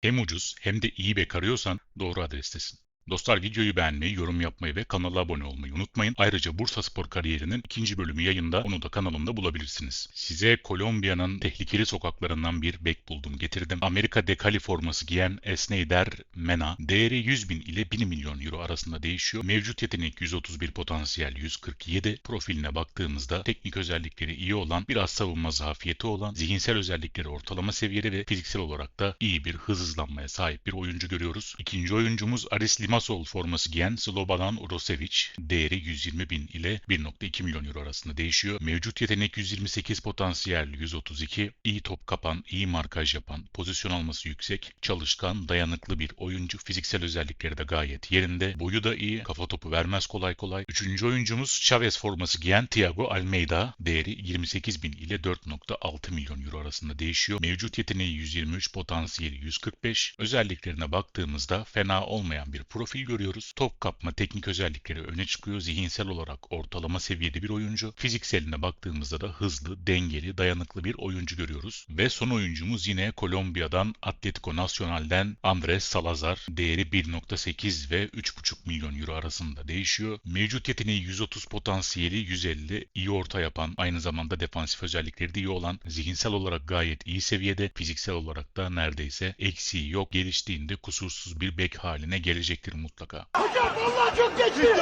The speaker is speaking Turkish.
Hem ucuz hem de iyi bek arıyorsan doğru adrestesin. Dostlar videoyu beğenmeyi, yorum yapmayı ve kanala abone olmayı unutmayın. Ayrıca Bursa Spor kariyerinin ikinci bölümü yayında. Onu da kanalımda bulabilirsiniz. Size Kolombiya'nın tehlikeli sokaklarından bir bek buldum getirdim. Amerika dekali forması giyen Esneider Mena. Değeri 100 bin ile 1 milyon euro arasında değişiyor. Mevcut yetenek 131 potansiyel 147. Profiline baktığımızda teknik özellikleri iyi olan, biraz savunma zafiyeti olan, zihinsel özellikleri ortalama seviyede ve fiziksel olarak da iyi bir hız hızlanmaya sahip bir oyuncu görüyoruz. İkinci oyuncumuz Aris Limassol forması giyen Slobodan Urosevic. Değeri 120 bin ile 1.2 milyon euro arasında değişiyor. Mevcut yetenek 128 potansiyel 132. iyi top kapan, iyi markaj yapan, pozisyon alması yüksek, çalışkan, dayanıklı bir oyuncu. Fiziksel özellikleri de gayet yerinde. Boyu da iyi, kafa topu vermez kolay kolay. Üçüncü oyuncumuz Chavez forması giyen Thiago Almeida. Değeri 28 bin ile 4.6 milyon euro arasında değişiyor. Mevcut yeteneği 123, potansiyeli 145. Özelliklerine baktığımızda fena olmayan bir profil görüyoruz. Top kapma teknik özellikleri öne çıkıyor. Zihinsel olarak ortalama seviyede bir oyuncu. Fizikseline baktığımızda da hızlı, dengeli, dayanıklı bir oyuncu görüyoruz. Ve son oyuncumuz yine Kolombiya'dan Atletico Nacional'den Andres Salazar. Değeri 1.8 ve 3.5 milyon euro arasında değişiyor. Mevcut yeteneği 130 potansiyeli 150 iyi orta yapan aynı zamanda defansif özellikleri de iyi olan zihinsel olarak gayet iyi seviyede fiziksel olarak da neredeyse eksiği yok geliştiğinde kusursuz bir bek haline gelecektir mutlaka. Hocam vallahi çok geçti.